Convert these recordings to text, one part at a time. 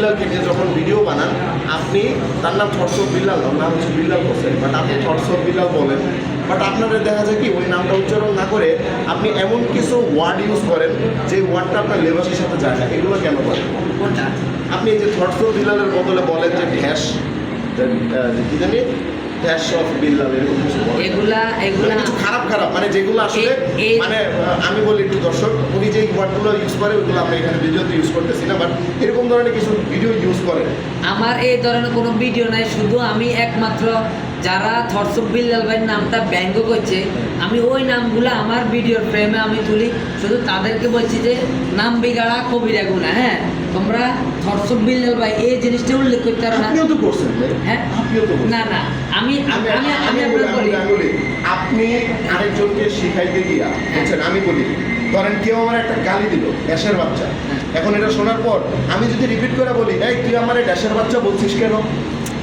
বিল্লালকে নিয়ে যখন ভিডিও বানান আপনি তার নাম ছটসব বিল্লাল নাম হচ্ছে বিল্লাল হোসেন বাট আপনি ছটসব বিল্লাল বলেন। বাট আপনাদের দেখা যায় কি ওই নামটা উচ্চারণ না করে আপনি এমন কিছু ওয়ার্ড ইউজ করেন যে ওয়ার্ডটা আপনার লেবাসের সাথে যায় না। এগুলো কেন করেন আপনি এই যে ছটসব বিল্লালের বদলে বলেন যে ঢ্যাস কি জানি? ঢ্যাস অফ বিল্লাল এরকম কিছু এগুলা এগুলা কিছু খারাপ খারাপ। মানে যেগুলো আসলে এ- এ- মানে আমি বলি একটু দর্শক উনি যে ওয়ার্ডগুলো ইউজ করে ওগুলো আমরা এখানে ভিডিওতে ইউজ করতেছি না বাট এরকম ধরনের কিছু ভিডিও ইউজ করে। আমার এই ধরনের কোনো ভিডিও নাই শুধু আমি একমাত্র যারা থরসব বিল্লাল ভাইয়ের নামটা ব্যঙ্গ করছে আমি ওই নামগুলো আমার ভিডিওর ফ্রেমে আমি তুলি শুধু তাদেরকে বলছি যে নাম বিগাড়া কবিরা গুণা হ্যাঁ? তোমরা থরসব বিল্লাল ভাই এই জিনিসটা উল্লেখ করতে পারো না। হ্যাঁ? না না আমি আমি আমি আমি আমি আপনার বলি। আপনি আরেকজনকে শিখাইতে গিয়া বলছেন আমি বলি ধরেন কেউ আমার একটা গালি দিল ড্যাশের বাচ্চা। হ্যাঁ। এখন এটা শোনার পর আমি যদি রিপিট করে বলি এই তুই আমার ড্যাশের বাচ্চা বলছিস কেন?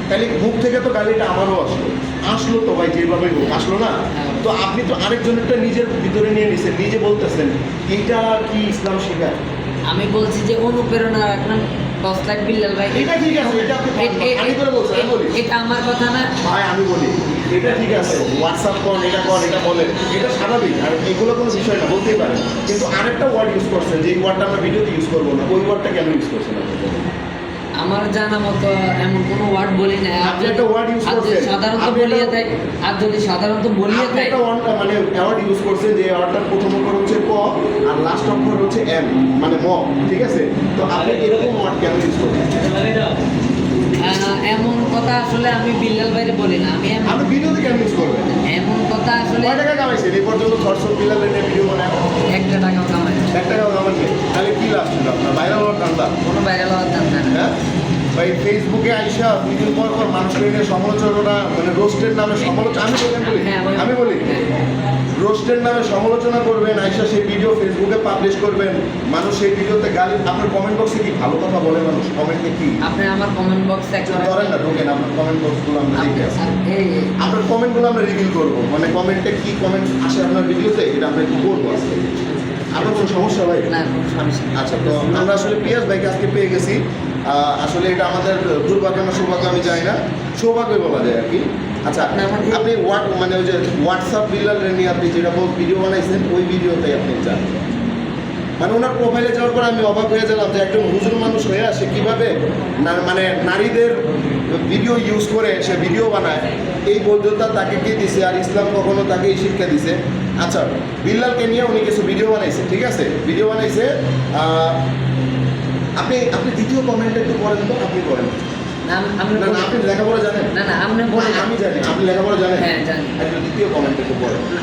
তাহলে মুখ থেকে তো গালিটা আমারও আসলো। আসলো তো ভাই যেভাবে হোক আসলো না? হ্যাঁ। তো আপনি তো আরেকজনেরটা নিজের ভিতরে নিয়ে নিছেন নিজে বলতেছেন এইটা কি ইসলাম শেখায়? আমি বলছি যে অনুপ্রেরণা রাখলাম লাখ বিল্লাল ভাই এটা ঠিক আছে, এটা আমি করে বলছি, আমি বলি। এটা আমার কথা না ভাই আমি বলি এটা ঠিক আছে হোয়াটসঅ্যাপ কর এটা কর এটা বলেন এটা স্বাভাবিক আর এগুলো কোনো বিষয় না বলতেই পারেন কিন্তু আরেকটা ওয়ার্ড ইউজ করছেন যে ওয়ার্ডটা আমরা ভিডিওতে ইউজ করব না ওই ওয়ার্ডটা কেন ইউজ করছেন আপনি? আমার জানা মতো এমন কোনো ওয়ার্ড বলি না আপনি একটা ওয়ার্ড ইউজ করছেন। সাধারণত বলিয়ে দেয় আর যদি সাধারণত বলিয়ে দেয় একটা ওয়ার্ড মানে ওয়ার্ড ইউজ করছে যে ওয়ার্ডটা প্রথম অক্ষর হচ্ছে ক আর লাস্ট অক্ষর হচ্ছে এম মানে ম ঠিক আছে? তো আপনি এরকম ওয়ার্ড কেন ইউজ করছেন? এমন কথা আসলে আমি বিল্লাল ভাইরে বলি না আমি আমি ভিডিওতে কেন ইউজ করবেন। এমন কথা আসলে কয় টাকা কামাইছেন? এই পর্যন্ত ধর্ষণ বিল্লাল নিয়ে ভিডিও বানায় একটা টাকাও কামাই। এক টাকাও কামাননি তাহলে কি লাভ ছিল আপনার? ভাইরাল হওয়ার ঠান্ডা কোনো ভাইরাল হওয়ার না। হ্যাঁ ভাই ফেসবুকে আইসা দুই দিন পর পর মানুষকে নিয়ে সমালোচনা মানে রোস্টের নামে সমালোচনা আমি বলি আমি বলি হ্যাঁ, আমি বলি হ্যাঁ। রোস্টের নামে সমালোচনা করবেন আইসা সেই ভিডিও ফেসবুকে পাবলিশ করবেন মানুষ সেই ভিডিওতে গালি আপনার কমেন্ট বক্সে কি ভালো কথা বলে মানুষ? কমেন্টে কি? আপনি আমার কমেন্ট বক্স করেন ধরেন না ঢোকেন আপনার কমেন্ট বক্সগুলো আমরা দেখে আসি। এই এই, আপনার কমেন্টগুলো আমরা রিভিল করব। মানে কমেন্টে কি কমেন্ট আসে আপনার ভিডিওতে এটা আমরা একটু বলব আজকে। আপনার কোনো সমস্যা ভাই। আচ্ছা তো আমরা আসলে পিয়াস ভাইকে আজকে পেয়ে গেছি। আসলে এটা আমাদের দুর্ভাগ্য না সৌভাগ্য আমি জানি না। সৌভাগ্যই বলা যায় আর কি। আচ্ছা আপনি আপনি হোয়াট মানে ওই যে হোয়াটসঅ্যাপ বিল্লাল নিয়ে আপনি যেটা ভিডিও বানাইছেন ওই ভিডিওতেই আপনি যান। মানে ওনার প্রোফাইলে যাওয়ার পর আমি অবাক হয়ে গেলাম যে একজন হুজুর মানুষ হয়ে আসে কীভাবে না- মানে নারীদের ভিডিও ইউজ করে সে ভিডিও বানায়। এই বৈধতা তাকে কে দিছে আর ইসলাম কখনো তাকে এই শিক্ষা দিছে? আচ্ছা বিল্লালকে নিয়ে উনি কিছু ভিডিও বানাইছে ঠিক আছে? ভিডিও বানাইছে আপনি আপনি দ্বিতীয় কমেন্টটা একটু করেন তো আপনি করেন। আমি- আমি আপনি লেখাপড়া জানেন? না না আপনি বলে আমি জানি আপনি লেখাপড়া জানেন? হ্যাঁ, জানি। একটু দ্বিতীয় কমেন্ট একটু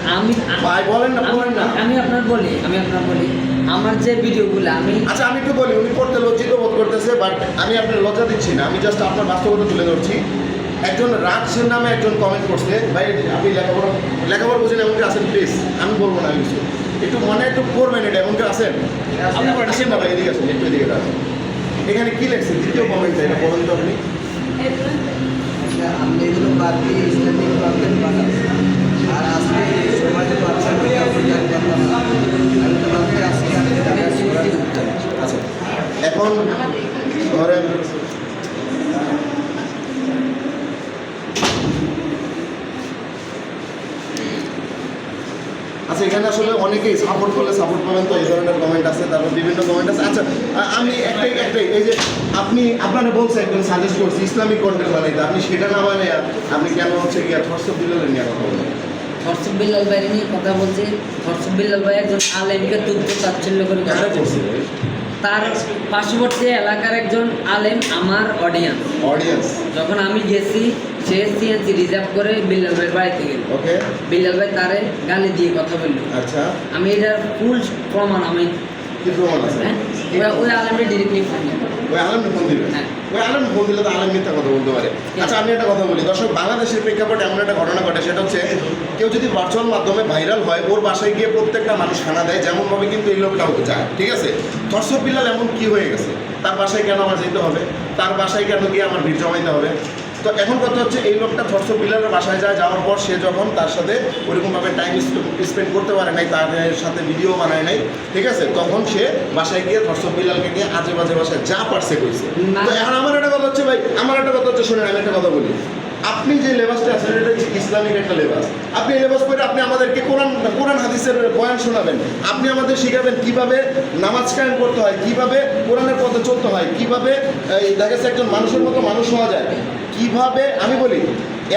আমি ভাই বলেন না বলেন না। আমি- আমি আপনার বলি আমি আপনার বলি। আমার যে ভিডিওগুলো আমি আচ্ছা আমি একটু বলি উনি পড়তে লজ্জিত বোধ করতেছে বাট আমি আপনার লজ্জা দিচ্ছি না। আমি জাস্ট আপনার বাস্তবতা তুলে ধরছি। একজন রাজসের নামে একজন কমেন্ট করছে ভাই আপনি লেখাপড়া লেখাপড়া বুঝেন এমন কেউ আছেন প্লিজ আমি বলব না কিছু। একটু মনে একটু করবেন এটা এমন কেউ আছেন আপনি আসেন না এদিকে আসেন একটু এদিকে আসেন। এখানে কি লেখছে? দ্বিতীয় কমেন্ট এটা বলেন তো আপনি। আপনি এগুলো বাদ দিয়ে ইসলামিক কন্টেন্ট বানান আর আজকে সরাতে উঠতেন। আচ্ছা এখন ধরেন আচ্ছা এখানে আসলে অনেকেই সাপোর্ট করলে সাপোর্ট পাবেন তো এই ধরনের কমেন্ট আছে তারপর বিভিন্ন কমেন্ট আছে। আচ্ছা আমি একটাই একটাই এই যে আপনি আপনার বলছেন একজন সাজেস্ট করছি ইসলামিক কন্টেন্ট বানাইতে আপনি সেটা না বানাই আপনি কেন হচ্ছে গিয়া থরসব দিলেন নিয়ে কথা বলেন হর্ষব বিল্লাল ভাই নিয়ে কথা বলছি। হর্ষব বিল্লাল ভাই একজন আলেমকে তুলতে তাচ্ছিল্য করে কথা বলছি। বলছে তার পার্শ্ববর্তী এলাকার একজন আলেম আমার অডিয়েন্স অডিয়েন্স যখন আমি গেছি সে সিএনসি রিজার্ভ করে বিল্লাল ভাইয়ের বাড়িতে গেল। ওকে। বিল্লাল ভাই তারে গালি দিয়ে কথা বলল। আচ্ছা। আমি এটার ফুল প্রমাণ আমি কি প্রমাণ আছে? হ্যাঁ? ওই- আলেমটা ডিরেক্টলি ফোন ওই আলম ফোন দিবে হ্যাঁ। ওই আলম ফোন দিলে তো আলম মিথ্যা কথা বলতে পারে। আচ্ছা আমি একটা কথা বলি। দর্শক বাংলাদেশের প্রেক্ষাপটে এমন একটা ঘটনা ঘটে সেটা হচ্ছে কেউ যদি ভার্চুয়াল মাধ্যমে ভাইরাল হয় ওর বাসায় গিয়ে প্রত্যেকটা মানুষ খানা দেয় যেমনভাবে কিন্তু এই লোকটাও যায় ঠিক আছে? দর্শক বিলাল এমন কি হয়ে গেছে? তার বাসায় কেন আমার যেতে হবে? তার বাসায় কেন গিয়ে আমার ভিড় জমাইতে হবে? তো এখন কথা হচ্ছে এই লোকটা থরস বিলারের বাসায় যায় যাওয়ার পর সে যখন তার সাথে ওইরকমভাবে টাইম স্পেন্ড করতে পারে নাই তার সাথে ভিডিও বানায় নাই ঠিক আছে? তখন সে বাসায় গিয়ে থরস বিলালকে নিয়ে আজে বাজে বাসায় যা পারছে কইছে তো এখন আমার একটা কথা হচ্ছে ভাই আমার একটা কথা হচ্ছে শুনেন আমি একটা কথা বলি। আপনি যে লেবাসটা আছেন এটা হচ্ছে ইসলামিক একটা লেবাস। আপনি এই লেবাস পরে আপনি আমাদেরকে কোরআন কোরআন হাদিসের বয়ান শোনাবেন। আপনি আমাদের শিখাবেন কীভাবে নামাজ কায়েম করতে হয় কীভাবে কোরআনের পথে চলতে হয় কীভাবে দেখা যাচ্ছে একজন মানুষের মতো মানুষ হওয়া যায়। কীভাবে, আমি বলি,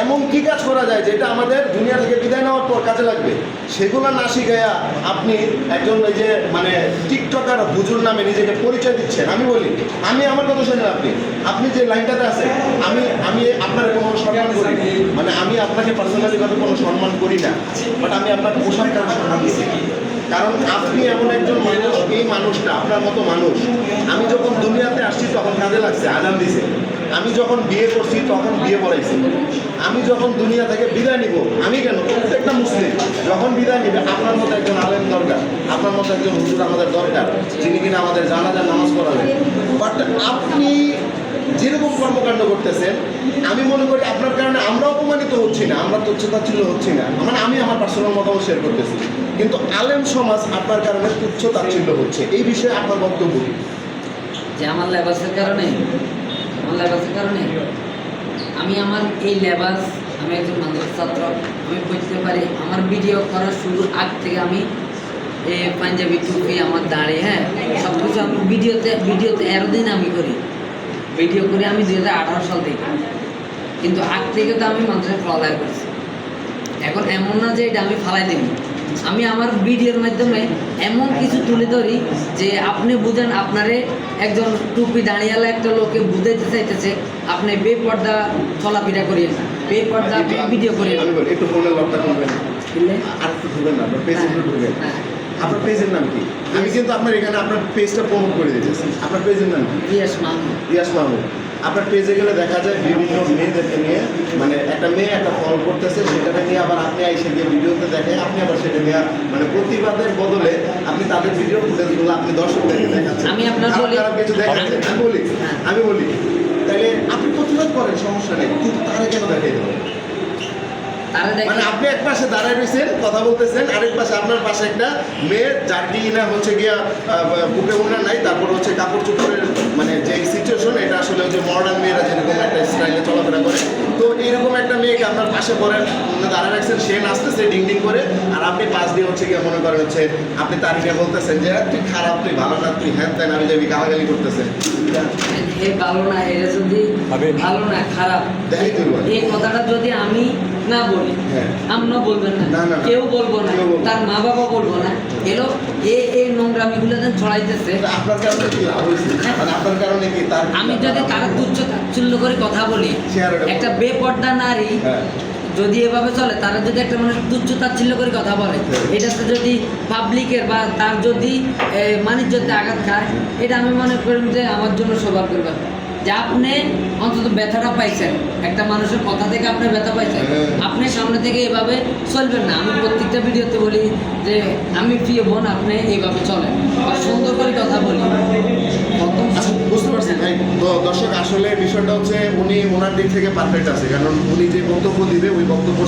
এমন কি কাজ করা যায় যেটা আমাদের দুনিয়া থেকে বিদায় নেওয়ার পর কাজে লাগবে? সেগুলো না শিখাইয়া আপনি একজন ওই যে মানে টিকটকার হুজুর নামে নিজেকে পরিচয় দিচ্ছেন। আমি বলি, আমি আমার কথা শুনেন আপনি। আপনি যে লাইনটাতে আছেন, আমি আমি আপনার কোনো সম্মান করি মানে আমি আপনাকে পার্সোনালি কোনো সম্মান করি না। বাট আমি আপনার পোশাকটা সম্মান দিচ্ছি। কারণ আপনি এমন একজন মানুষ, এই মানুষটা আপনার মতো মানুষ। আমি যখন দুনিয়াতে আসছি, তখন কাজে লাগছে, আজান দিছে। আমি যখন বিয়ে করছি, তখন বিয়ে পড়াইছি। আমি যখন দুনিয়া থেকে বিদায় নিব, আমি কেন? প্রত্যেকটা মুসলিম যখন বিদায় নিবে, আপনার মতো একজন আলেম দরকার, আপনার মতো একজন হুজুর আমাদের দরকার, যিনি কিনা আমাদের জানাজার নামাজ পড়াবেন বাট আপনি যেরকম কর্মকাণ্ড করতেছেন, আমি মনে করি আপনার কারণে আমরা অপমানিত হচ্ছি না, আমরা তুচ্ছতাচ্ছিল্য হচ্ছি না। মানে আমি আমার পার্সোনাল মতামত শেয়ার করতেছি। কিন্তু আলেম সমাজ আপনার কারণে তুচ্ছ তাচ্ছিল্য হচ্ছে। এই বিষয়ে আপনার বক্তব্য? যে আমার লেবাসের কারণে? আমার লেবাসের কারণে? আমি আমার এই লেবাস আমি একজন মাদ্রাসা ছাত্র, আমি বুঝতে পারি। আমার ভিডিও করার শুরুর আগ থেকে আমি এ পাঞ্জাবি টুপি আমার দাঁড়িয়ে হ্যাঁ সব কিছু আমি ভিডিওতে ভিডিওতে এরো দিন আমি করি। ভিডিও করে আমি দুই হাজার আঠারো সাল থেকে কিন্তু আগ থেকে তো আমি মানুষের ফলায় করছি। এখন এমন না যে এটা আমি ফালাই দিই আমি আমার ভিডিওর মাধ্যমে এমন কিছু তুলে ধরি যে আপনি বুঝেন আপনারে একজন টুপি দাঁড়িয়ালা একটা লোকে বুঝাইতে চাইতেছে আপনি বেপর্দা চলাফেরা করিয়েন না। বেপর্দা আপনি ভিডিও করিয়েন আমি একটু ফোনের লকটা খুলবেন। আর একটু ঢুকবেন না আপনার একটু ঢুকবেন আপনার পেজের নাম কি? আমি কিন্তু আপনার এখানে আপনার পেজটা প্রমোট করে দিতেছি। আপনার পেজের নাম কি? রিয়াস মাহমুদ। রিয়াস মাহমুদ। আপনার পেজে গেলে দেখা যায় বিভিন্ন মেয়েদেরকে নিয়ে মানে একটা মেয়ে একটা ফলো করতেছে সেটাকে নিয়ে আবার আপনি এসে গিয়ে ভিডিওতে দেখে আপনি আবার সেটা নিয়ে মানে প্রতিবাদের বদলে আপনি তাদের ভিডিও ফুটেজগুলো আপনি দর্শকদেরকে দেখাচ্ছেন। আমি আপনার বলি- কিছু দেখাচ্ছেন? আমি বলি। হ্যাঁ। আমি বলি। তাহলে আপনি প্রতিবাদ করেন সমস্যা নেই। কিন্তু তারা কেন দেখে? তারা মানে আপনি এক পাশে দাঁড়ায় রয়েছেন কথা বলতেছেন আরেক পাশে আপনার পাশে একটা মেয়ে যার কি না হচ্ছে গিয়া বুকে উনার নাই তারপর হচ্ছে কাপড় চোপড়ের মানে যে সিচুয়েশন এটা আসলে যে মডার্ন মেয়েরা যেরকম একটা স্টাইলে চলাফেরা করে। তো এরকম একটা মেয়েকে আপনার পাশে পরে দাঁড়ায় রাখছেন সে নাচতেছে ডিং ডিং করে আর আপনি পাশ দিয়ে হচ্ছে গিয়ে মনে করেন হচ্ছে আপনি তার নিয়ে বলতেছেন যে তুই খারাপ তুই ভালো না তুই হ্যাঁ তাই আমি যাবি গালাগালি করতেছেন ভালো না এটা যদি ভালো না খারাপ। এই কথাটা যদি আমি না বলি হ্যাঁ। আমরা বলবেন না। কেউ বলব না। তার মা বাবা বলব না। এলো এ এই নোংরামিগুলো যেন ছড়াইতেছে। আপনার কারণে কি লাভ হয়েছে? মানে আপনার কারণে কি তার আমি যদি তারা তুচ্ছ তাচ্ছিল্য করে কথা বলি একটা বেপর্দা নারী হ্যাঁ। যদি এভাবে চলে তারা যদি একটা মানুষ তুচ্ছ তাচ্ছিল্য করে কথা বলে হ্যাঁ। এটাতে যদি পাবলিকের বা তার যদি মানিজ্যতে আঘাত খায় এটা আমি মনে করি যে আমার জন্য সৌভাগ্যের ব্যাপার। যে আপনি অন্তত ব্যথাটা পাইছেন। একটা মানুষের কথা থেকে আপনি ব্যথা পাইছেন। হ্যাঁ। আপনি সামনে থেকে এভাবে চলবেন না। আমি প্রত্যেকটা ভিডিওতে বলি যে আমি প্রিয় বোন আপনি এইভাবে চলেন। আর সুন্দর করে কথা বলি। বুঝতে পারছি ভাই। তো দর্শক আসলে বিষয়টা হচ্ছে উনি ওনার দিক থেকে পারফেক্ট আছে। কারণ উনি যে বক্তব্য দিবে ওই বক্তব্য